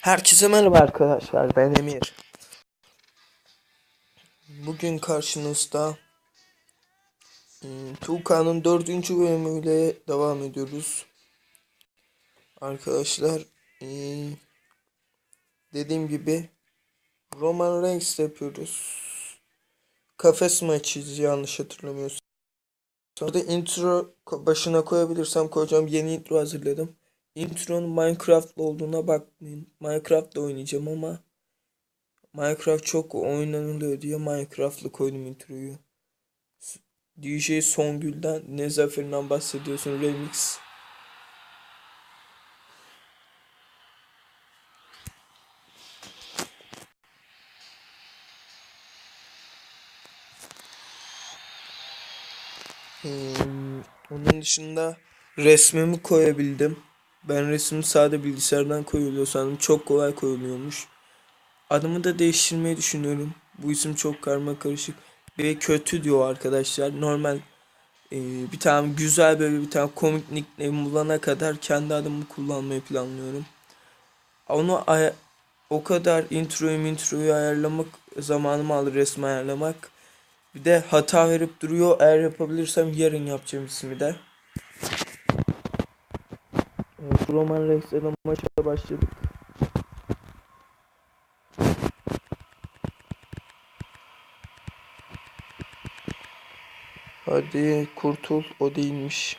Herkese merhaba arkadaşlar ben Emir. Bugün karşınızda hmm, Tuğkan'ın dördüncü bölümüyle devam ediyoruz. Arkadaşlar hmm, dediğim gibi Roman Reigns yapıyoruz. Kafes maçıyız yanlış hatırlamıyorsam. Sonra da intro başına koyabilirsem koyacağım yeni intro hazırladım. Intronun Minecraft'lı olduğuna bakmayın. Minecraft'la oynayacağım ama Minecraft çok oynanılıyor diye Minecraft'lı koydum introyu. DJ Songül'den ne zaferinden bahsediyorsun remix. Hmm, onun dışında resmimi koyabildim. Ben resmi sade bilgisayardan koyuluyor sandım. Çok kolay koyuluyormuş. Adımı da değiştirmeyi düşünüyorum. Bu isim çok karma karışık ve kötü diyor arkadaşlar. Normal e, bir tane güzel böyle bir tane komik nickname bulana kadar kendi adımı kullanmayı planlıyorum. Onu o kadar introyu introyu ayarlamak zamanımı alır resmi ayarlamak. Bir de hata verip duruyor. Eğer yapabilirsem yarın yapacağım ismi de. Evet, Roman Reigns'le maça başladık. Hadi kurtul o değilmiş.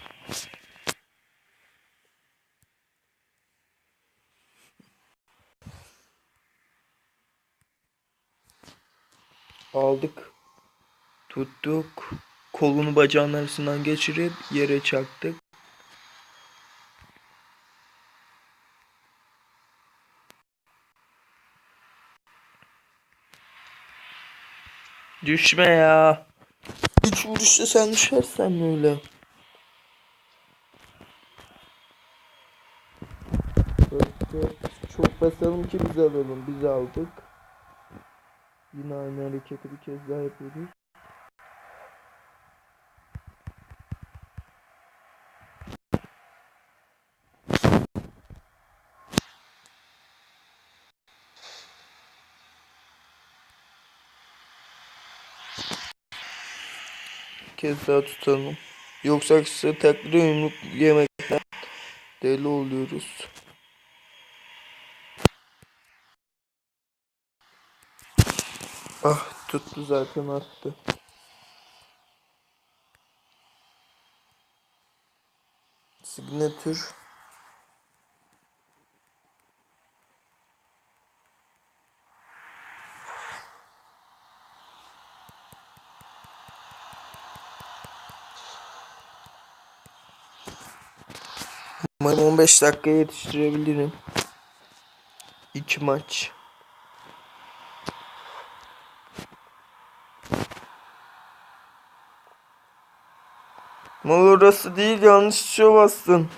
Aldık. Tuttuk. Kolunu bacağın arasından geçirip yere çaktık. Düşme ya. Üç vuruşta sen düşersen mi öyle? Çok basalım ki biz alalım. Biz aldık. Yine aynı hareketi bir kez daha yapıyoruz. Kez daha tutalım. Yoksa kısa takdir yumruk yemekten deli oluyoruz. Ah tuttu zaten attı. Signatür. Umarım 15 dakikaya yetiştirebilirim. İki maç. Mal orası değil yanlış tuşa bastın.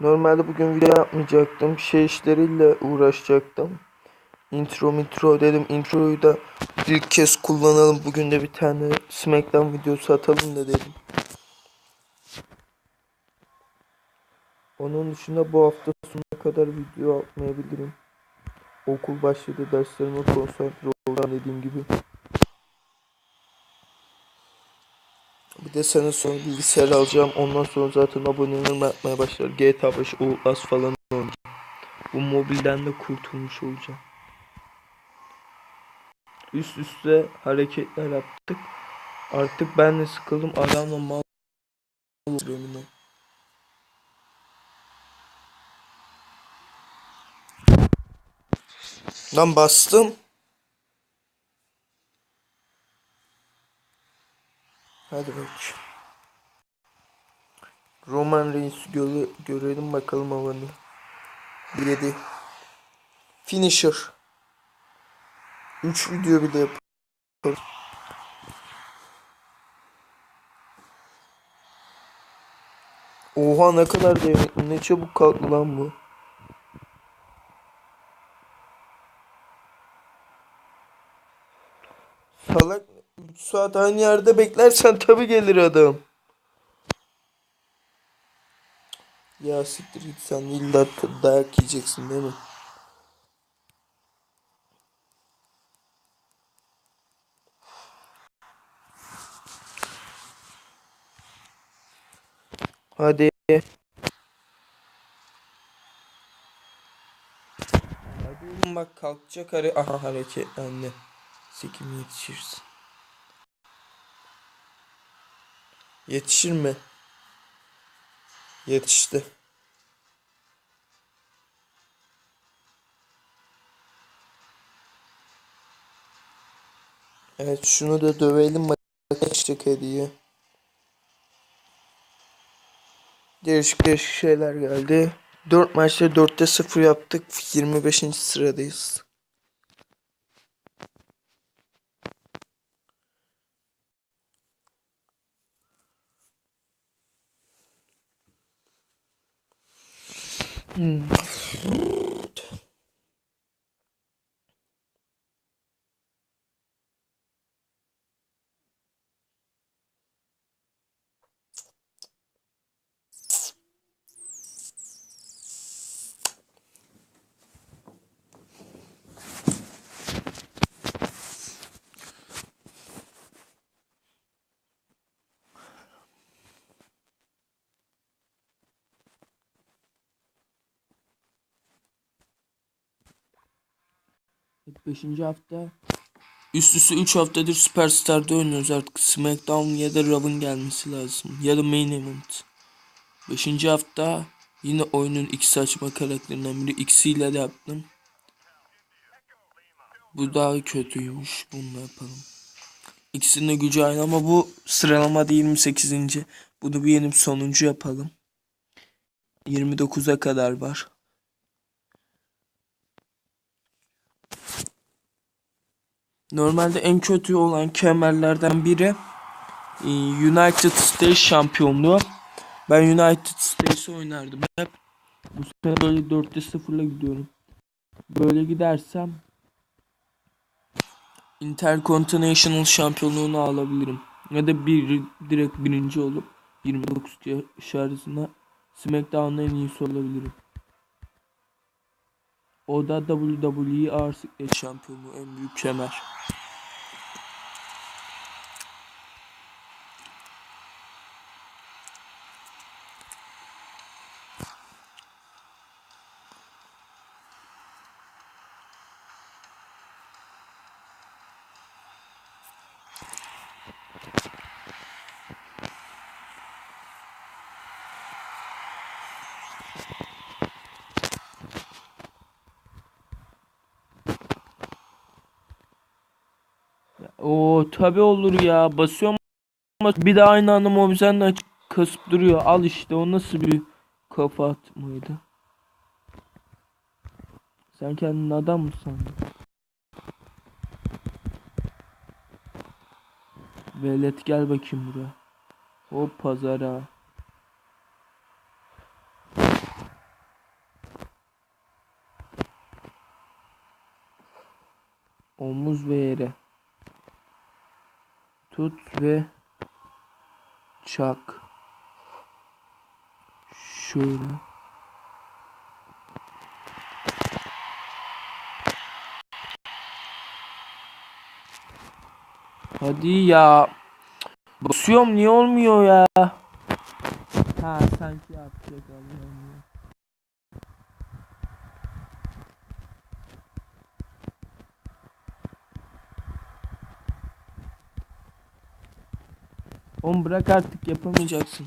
Normalde bugün video yapmayacaktım. Şey işleriyle uğraşacaktım. Intro intro dedim. Introyu da ilk kez kullanalım. Bugün de bir tane Smackdown videosu atalım da dedim. Onun dışında bu hafta sonuna kadar video atmayabilirim. Okul başladı derslerime konsantre olacağım dediğim gibi. Bir de sene sonra bilgisayar alacağım. Ondan sonra zaten abonelerimi atmaya başlar. GTA 5, Outlast falan oynayacağım. Bu mobilden de kurtulmuş olacağım. Üst üste hareketler yaptık. Artık ben de sıkıldım. Adamla mal oluyorum. Lan bastım. Hadi bak. Roman Reis göre, görelim bakalım havanı. Biledi. Finisher. 3 video bile yapalım. Oha ne kadar demek ne çabuk kalktı lan bu. Salak 3 saat aynı yerde beklersen tabi gelir adam. Ya siktir git sen illa dayak yiyeceksin değil mi? Hadi. Hadi bak kalkacak hare aha hareketlendi. Sikim yetişirsin. Yetişir mi? Yetişti. Evet şunu da dövelim kaçacak hediye. Değişik değişik şeyler geldi. 4 maçta 4'te 0 yaptık. 25. sıradayız. Hmm. Evet, Beşinci hafta. Üst üste 3 haftadır Superstar'da oynuyoruz artık. SmackDown ya da Raw'ın gelmesi lazım. Ya da Main Event. Beşinci hafta yine oyunun iki saçma karakterinden biri. X'iyle de yaptım. Bu daha kötüymüş. Bunu yapalım. İkisinin de gücü aynı ama bu sıralamada 28. Bunu bir yenip sonuncu yapalım. 29'a kadar var. Normalde en kötü olan kemerlerden biri e, United States şampiyonluğu. Ben United States'i oynardım hep. Bu sene böyle 4'te 0'la gidiyorum. Böyle gidersem Intercontinental şampiyonluğunu alabilirim. Ya da bir direkt birinci olup 29 şarjına SmackDown'ın en iyisi olabilirim. O da WWE Ağır Siklet şampiyonu en büyük kemer. O tabi olur ya. Basıyorum bir de aynı anda mobizen açık kasıp duruyor. Al işte o nasıl bir kafa atmaydı. Sen kendini adam mı sandın? Velet gel bakayım buraya. Hop pazara. Omuz ve yere. Tut ve çak. Şöyle. Hadi ya. Basıyorum niye olmuyor ya? Ha sanki yapacak Allah'ım ya. Oğlum bırak artık yapamayacaksın.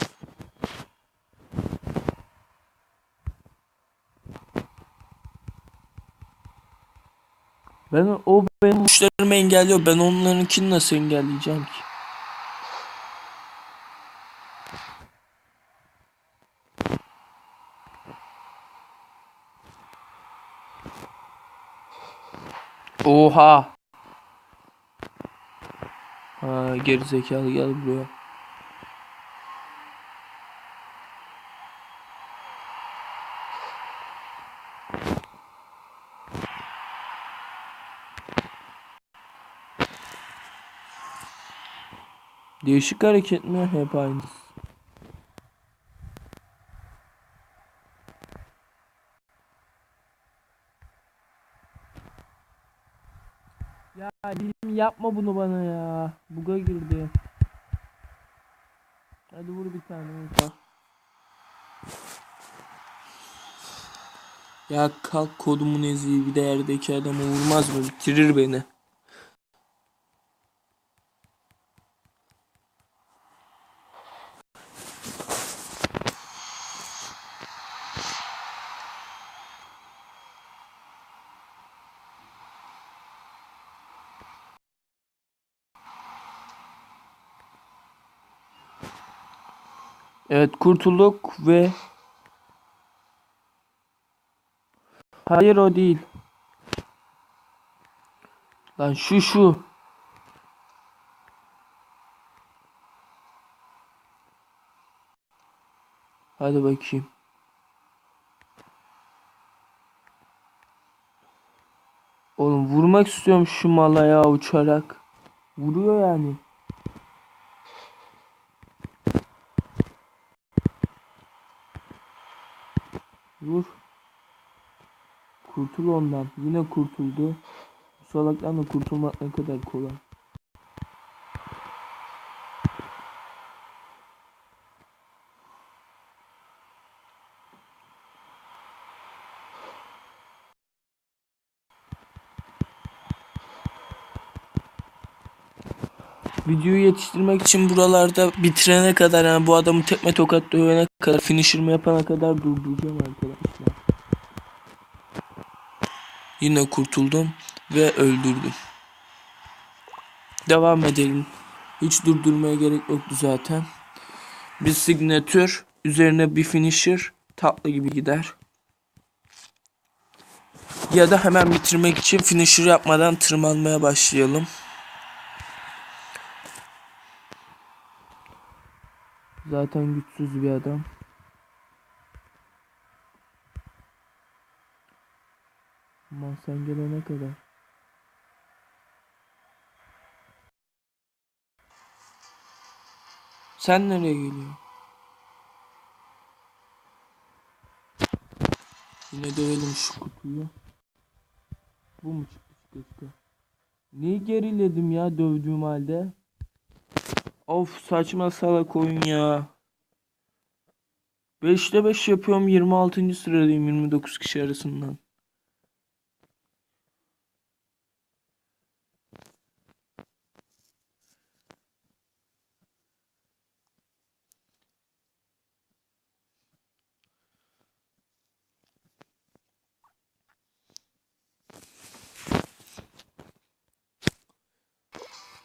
Ben o benim müşterimi engelliyor. Ben onlarınkini nasıl engelleyeceğim ki? Oha. Ha geri zekalı gel buraya. Değişik hareket mi? Hep aynı. Ya bilim yapma bunu bana ya. Buga girdi. Hadi vur bir tane vur. Ya kalk kodumun eziği bir de yerdeki adamı vurmaz mı? Bitirir beni. Evet kurtulduk ve Hayır o değil. Lan şu şu. Hadi bakayım. Oğlum vurmak istiyorum şu mala ya uçarak. Vuruyor yani. Vur. Kurtul ondan. Yine kurtuldu. Bu salaktan da kurtulmak ne kadar kolay. Videoyu yetiştirmek için buralarda bitirene kadar yani bu adamı tekme tokat dövene kadar finisher'ımı yapana kadar durduracağım arkadaşlar. Yine kurtuldum ve öldürdüm. Devam edelim. Hiç durdurmaya gerek yoktu zaten. Bir signatür üzerine bir finisher tatlı gibi gider. Ya da hemen bitirmek için finisher yapmadan tırmanmaya başlayalım. Zaten güçsüz bir adam. Aman sen gelene kadar. Sen nereye geliyorsun? Yine dövelim şu kutuyu. Bu mu çıktı çıktı? Neyi geriledim ya dövdüğüm halde? Of saçma salak oyun ya. 5'te 5 yapıyorum 26. sıradayım 29 kişi arasından.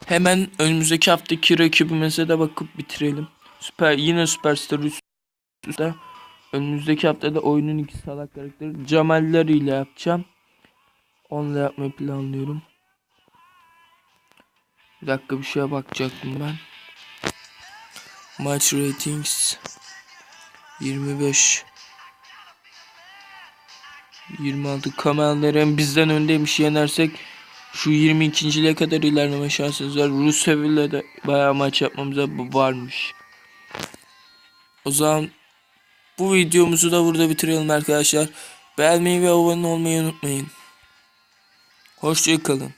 Hemen önümüzdeki haftaki rakibimize de bakıp bitirelim. Süper yine Superstar üst üste. Önümüzdeki haftada oyunun iki salak karakteri Cemaller ile yapacağım. Onunla yapmayı planlıyorum. Bir dakika bir şeye bakacaktım ben. Match ratings 25 26 Kamellerin bizden öndeymiş yenersek şu 22.liğe kadar ilerleme şansımız var. Rusya ile de bayağı maç yapmamıza varmış. O zaman bu videomuzu da burada bitirelim arkadaşlar. Beğenmeyi ve abone olmayı unutmayın. Hoşçakalın.